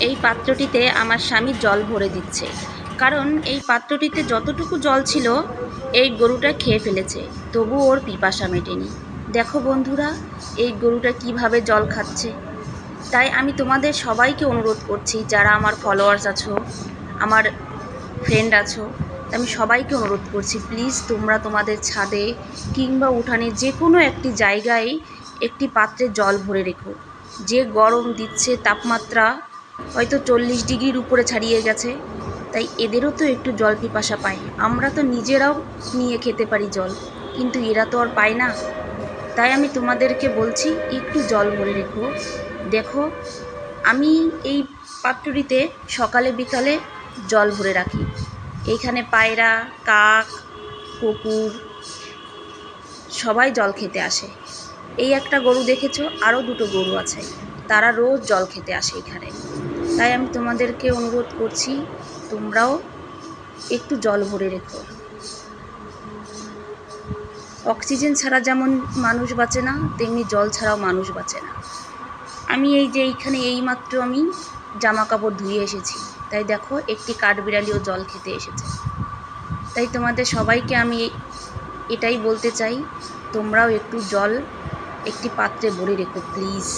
এই পাত্রটিতে আমার স্বামী জল ভরে দিচ্ছে। কারণ এই পাত্রটিতে যতটুকু জল ছিল, এই গরুটা খেয়ে ফেলেছে। তবু ওর পিপাসা মেটেনি। দেখো বন্ধুরা, এই গরুটা কীভাবে জল খাচ্ছে। তাই আমি তোমাদের সবাইকে অনুরোধ করছি, যারা আমার ফলোয়ার্স আছো, আমার ফ্রেন্ড আছো আমি সবাইকে অনুরোধ করছি প্লিজ তোমরা তোমাদের ছাদে কিংবা উঠানে যে কোনো একটি জায়গায় একটি পাত্রে জল ভরে রেখো। যে গরম দিচ্ছে তাপমাত্রা হয়তো চল্লিশ ডিগ্রির উপরে ছাড়িয়ে গেছে। তাই এদেরও তো একটু জল পিপাসা পায়। আমরা তো নিজেরাও নিয়ে খেতে পারি জল, কিন্তু এরা তো আর পায় না। তাই আমি তোমাদেরকে বলছি, একটু জল ভরে রেখো। দেখো, আমি এই পাত্রটিতে সকালে বিকালে জল ভরে রাখি। এইখানে পায়রা, কাক, কুকুর, সবাই জল খেতে আসে। এই একটা গরু দেখেছ? আরও দুটো গরু আছে। তারা রোজ জল খেতে আসে এখানে। তাই আমি তোমাদেরকে অনুরোধ করছি, তোমরাও একটু জল ভরে রেখো। অক্সিজেন ছাড়া যেমন মানুষ বাঁচে না, তেমনি জল ছাড়াও মানুষ বাঁচে না। আমি এই যে এইখানে এইমাত্র আমি জামা কাপড় ধুয়ে এসেছি। তাই দেখো, একটি কাঠবিড়ালিও জল খেতে এসেছে। তাই তোমাদের সবাইকে আমি এটাই বলতে চাই, তোমরাও একটু জল একটি পাত্রে ভরে রেখো, প্লিজ।